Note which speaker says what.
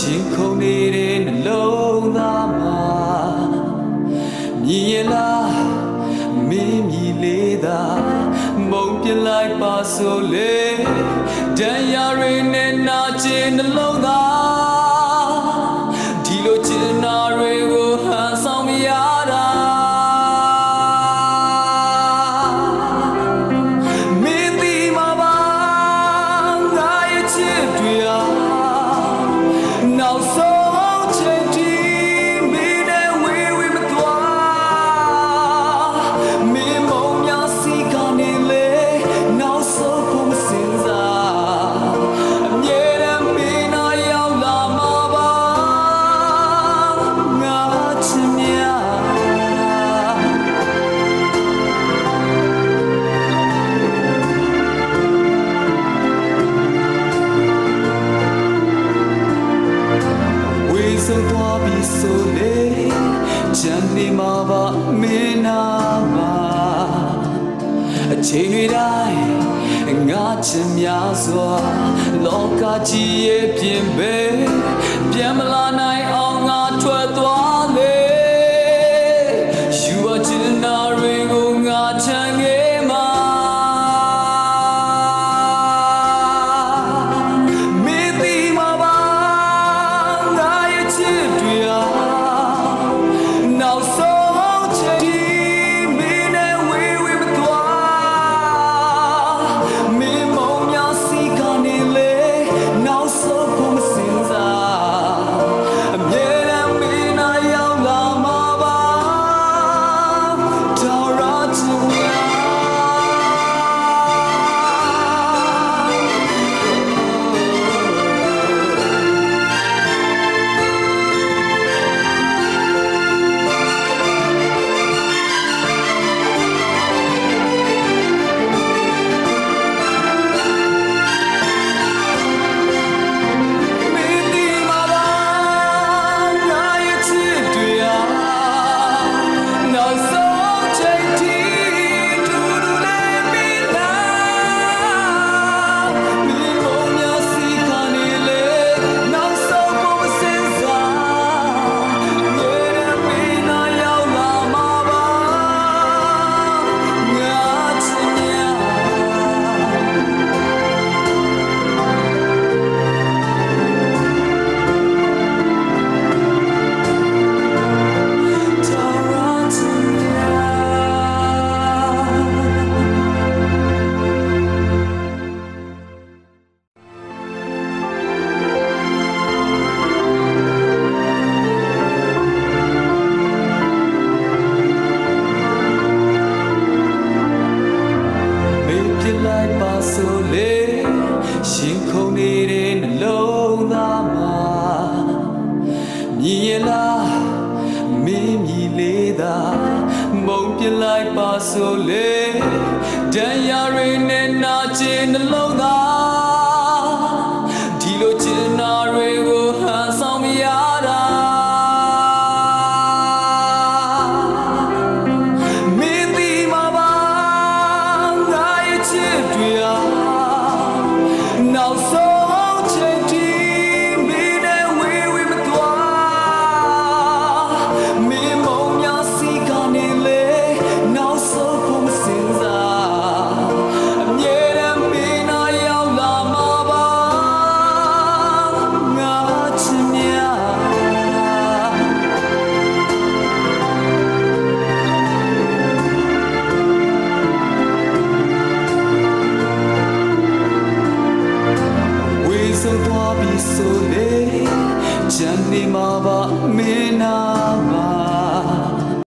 Speaker 1: ရှင်ခုန်နေတဲ့နှလုံးသားမှာမြည်ရလားမင်းမြည်လေသာမုံပြလိုက်ပါဆိုလေဒဏ်ရာတွေနဲ့နာကျင်နှလုံးသား လေချမ်းမြေမှာပါမင်းနာမှာအချိန်တွေတိုင်းငါချင်များစွာလောကကြီးရဲ့ပြင်ပဲပြန်မလာနိုင်အောင် ရင်ခုန်နေတဲ့နှလုံးသားမှာမြည်ရလားမင်းမြည်လေသာမုံပြလိုက်ပါဆိုလေတန်ရာရင်းနဲ့နာကျင်နှလုံးသား ချမ်းနေမှာပါမင်းနာ